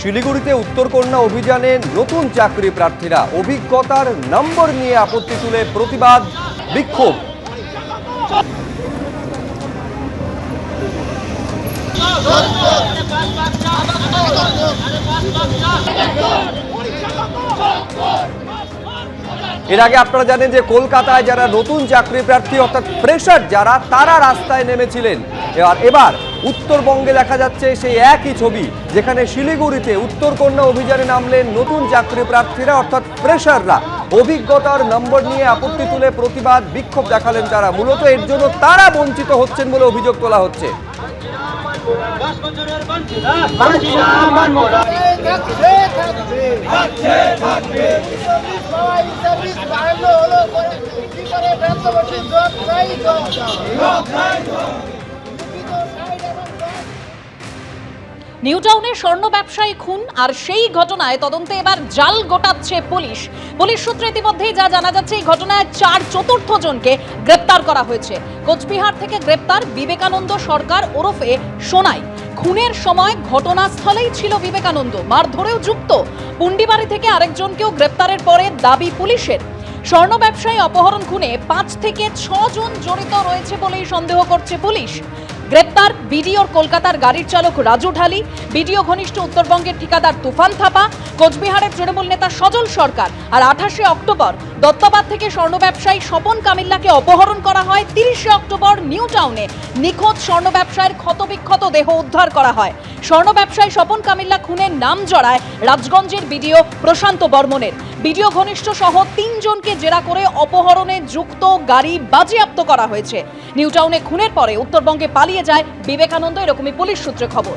শিলিগুড়িতে উত্তরকন্যা অভিযানে নতুন চাকরি প্রার্থীরা অভিজ্ঞতার নম্বর নিয়ে আপত্তি তুলে প্রতিবাদ বিক্ষোভ। এর আগে আপনারা জানেন যে কলকাতায় যারা নতুন চাকরি প্রার্থী অর্থাৎ ফ্রেশার যারা, তারা রাস্তায় নেমেছিলেন। এবার এবার উত্তরবঙ্গে দেখা যাচ্ছে সেই একই ছবি, যেখানে শিলিগুড়িতে উত্তরকন্যা অভিযানে নামলেন নতুন চাকরি প্রার্থীরা, অর্থাৎ ফ্রেশাররা অভিজ্ঞতার নম্বর নিয়ে আপত্তি তুলে প্রতিবাদ, বিক্ষোভ দেখালেন তারা। মূলত এর জন্য তারা বঞ্চিত হচ্ছেন বলে অভিযোগ তোলা হচ্ছে। টাউনে স্বর্ণ ব্যবসায়ী খুন, আর সেই ঘটনায় তদন্তে এবার জাল গোটাচ্ছে পুলিশ। পুলিশ সূত্রে ইতিমধ্যেই যা জানা যাচ্ছে, এই ঘটনায় চার চতুর্থ জনকে গ্রেপ্তার করা হয়েছে। কোচবিহার থেকে গ্রেপ্তার বিবেকানন্দ সরকার ওরফে সোনাই। খুনের সময় ঘটনাস্থলেই ছিল বিবেকানন্দ মারধরেও যুক্ত। পুন্ডিবাড়ি থেকে আরেকজনকেও গ্রেপ্তারের পরে দাবি পুলিশের। স্বর্ণ ব্যবসায়ী অপহরণ খুনে পাঁচ থেকে জন জড়িত রয়েছে বলেই সন্দেহ করছে পুলিশ। গ্রেপ্তার, বিডিওর কলকাতার গাড়ির চালক রাজু ঢালি, বিডিও ঘনিষ্ঠ উত্তরবঙ্গের ঠিকাদার তুফান থাপা, কোচবিহারের তৃণমূল নেতা সজল সরকার আর আঠাশে অক্টোবর দত্তাবাদ থেকে স্বর্ণ ব্যবসায়ী স্বপন কামিল্লাকে অপহরণ করা হয়। তিরিশে অক্টোবর নিউ টাউনে নিখোঁজ স্বর্ণ ব্যবসায়ীর ক্ষতবিক্ষত দেহ উদ্ধার করা হয়। স্বর্ণ ব্যবসায়ী স্বপন কামিল্লা খুনের নাম জড়ায় রাজগঞ্জের বিডিও প্রশান্ত বর্মনের। বিডিও ঘনিষ্ঠ সহ তিনজনকে জেরা করে অপহরণে যুক্ত গাড়ি বাজেয়াপ্ত করা হয়েছে। নিউ টাউনে খুনের পরে উত্তরবঙ্গে পালিয়ে যায় বিবেকানন্দ, এরকমই পুলিশ সূত্রে খবর।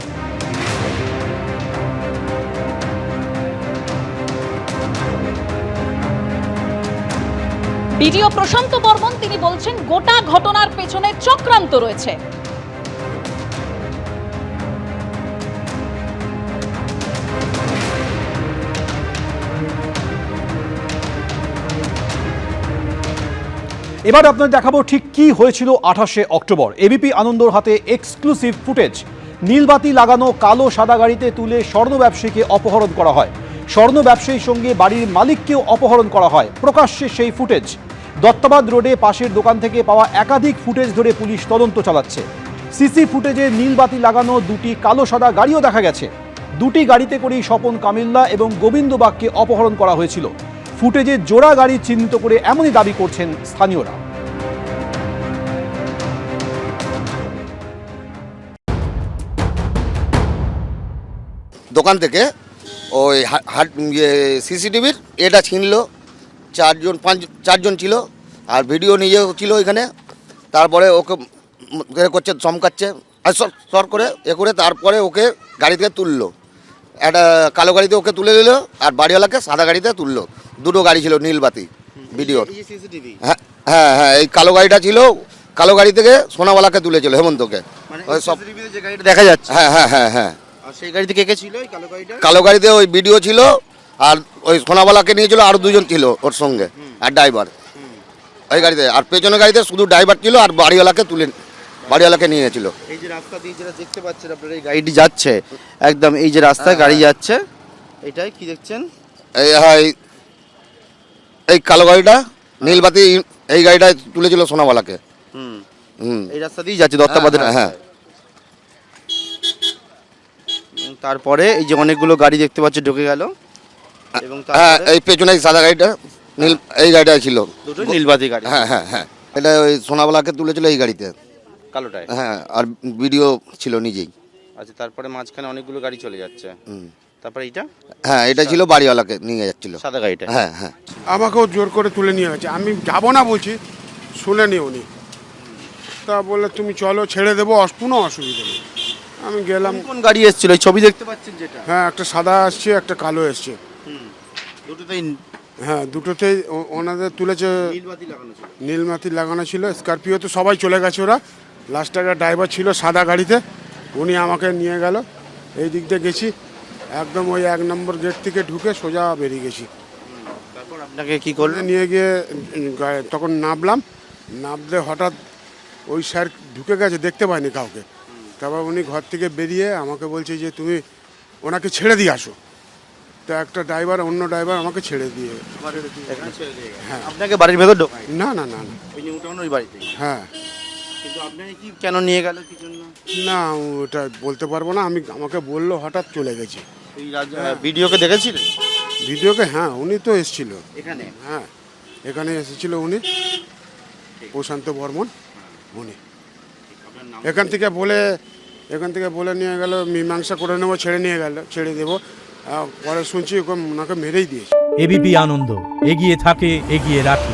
বিডিও প্রশান্ত বর্মন, তিনি বলছেন, গোটা ঘটনার পেছনে চক্রান্ত রয়েছে। এবার আপনাদের দেখাবো ঠিক কি হয়েছিল আঠাশে অক্টোবর। এবিপি আনন্দর হাতে এক্সক্লুসিভ ফুটেজ নীলবাতি লাগানো কালো সাদা গাড়িতে তুলে স্বর্ণ ব্যবসায়ীকে অপহরণ করা হয়। স্বর্ণ ব্যবসায়ীর সঙ্গে বাড়ির মালিককেও অপহরণ করা হয়। প্রকাশ্যে সেই ফুটেজ দত্তাবাদ রোডে পাশের দোকান থেকে পাওয়া একাধিক ফুটেজ ধরে পুলিশ তদন্ত চালাচ্ছে। সিসি ফুটেজে নীলবাতি লাগানো দুটি কালো সাদা গাড়িও দেখা গেছে। দুটি গাড়িতে করেই স্বপন কামিল্লা এবং গোবিন্দ বাগকে অপহরণ করা হয়েছিল। ফুটেজে জোড়া গাড়ি চিহ্নিত করে এমনই দাবি করছেন স্থানীয়রা। দোকান থেকে ওই হাট ইয়ে সিসিটিভির এটা ছিনলো, চারজন, পাঁচ, চারজন ছিল, আর ভিডিও নিজেও ছিল এখানে। তারপরে ওকে করছে, চমকাচ্ছে, আর সর করে এ করে তারপরে ওকে গাড়ি থেকে তুললো। একটা কালো গাড়িতে ওকে তুলে দিল, আর বাড়িওয়ালাকে সাদা গাড়িতে তুললো। দুটো গাড়ি ছিল নীলবাতি ভিডিওর হ্যাঁ হ্যাঁ হ্যাঁ এই কালো গাড়িটা ছিল কালো গাড়ি থেকে সোনাওয়ালাকে তুলেছিল হেমন্তকে। ওই সব দেখা যাচ্ছে। হ্যাঁ হ্যাঁ হ্যাঁ হ্যাঁ। সেই গাড়িতে কে কে ছিল ওই কালো গাড়িটা? কালো গাড়িতে ওই ভিডিও ছিল আর ওই সোনাওয়ালাকে নিয়েছিল আরও দুজন ছিল ওর সঙ্গে আর ড্রাইভার। ওই গাড়িতে আর পেছনের গাড়িতে শুধু ড্রাইভার ছিল আর বাড়িওয়ালাকে তুলে বাড়িওয়ালাকে নিয়েছিল। এই যে রাস্তা দিয়ে যেটা দেখতে পাচ্ছেন আপনারা এই গাড়িটি যাচ্ছে একদম এই যে রাস্তায় গাড়ি যাচ্ছে এটাই কি দেখছেন? এই হ্যাঁ এই- কালো গাড়িটা নীলবাতি এই গাড়িটায় তুলেছিল সোনাবালাকে হুম। হুম। এই রাস্তা দিয়ে যাচ্ছে দত্তাবাদের হ্যাঁ, হ্যাঁ। তারপরে এই যে অনেকগুলো গাড়ি দেখতে পাচ্ছি ঢুকে গেল। এবং হ্যাঁ এই পেছনে এই সাদা গাড়িটা নীল এই গাড়িটা ছিল। দুটো নীলবাতি গাড়ি। হ্যাঁ হ্যাঁ হ্যাঁ। এটা ওই সোনাবালাকে তুলেছিল এই গাড়িতে। কালোটায় হ্যাঁ আর ভিডিও ছিল নিজেই। আচ্ছা তারপরে মাঝখানে অনেকগুলো গাড়ি চলে যাচ্ছে। হুম। তারপরে এইটা? হ্যাঁ এটা ছিল বাড়িওয়ালাকে নিয়ে যাচ্ছিল। সাদা গাড়িটা। হ্যাঁ হ্যাঁ। আমাকেও জোর করে তুলে নিয়ে গেছে। আমি যাব না বলছি শুনেনি উনি তা বললে তুমি চলো ছেড়ে দেবো অস- কোনো অসুবিধা নেই। আমি গেলাম। কোন গাড়ি এসেছিল? ওই ছবি দেখতে পাচ্ছেন যেটা? হ্যাঁ একটা সাদা আসছে একটা কালো এসছে। দুটোতেই হ্যাঁ দুটোতেই ও- ওনাদের তুলেছে। নীলবাতি লাগানো ছিল। নীলমাতি লাগানো ছিল স্করপিও তো সবাই চলে গেছে ওরা। লাস্ট একটা ড্রাইভার ছিল সাদা গাড়িতে উনি আমাকে নিয়ে গেল। এই দিক দিয়ে গেছি একদম ওই এক নম্বর গেট থেকে ঢুকে সোজা বেরিয়ে গেছি। আপনাকে কি করলেন নিয়ে গিয়ে তখন নামলাম নামলে হঠাৎ ওই স্যার ঢুকে গেছে দেখতে পাইনি কাউকে। তারপর উনি ঘর থেকে বেরিয়ে আমাকে বলছে যে তুমি ওনাকে ছেড়ে দিয়ে আসো। তো একটা ড্রাইভার অন্য ড্রাইভার আমাকে ছেড়ে দিয়ে গেছে। হ্যাঁ। আপনাকে বাড়ির ভেতর না না না না। ওই বাড়িতে হ্যাঁ। কিন্তু আপনাকে কি কেন নিয়ে গেল না ওটা বলতে পারব না। আমি আমাকে বলল হঠাৎ চলে গেছি। এই ভিডিওকে দেখেছিলেন? ভিডিওকে হ্যাঁ উনি তো এসেছিল। এখানে? হ্যাঁ এখানে এসেছিল উনি। প্রশান্ত বর্মন উনি। এখান থেকে বলে এখান থেকে বলে নিয়ে গেল মীমাংসা করে নেব ছেড়ে নিয়ে গেল ছেড়ে দেবো। পরে শুনছি ওকে ওনাকে মেরেই দিয়েছে। এবিপি আনন্দ এগিয়ে থাকে এগিয়ে রাখে।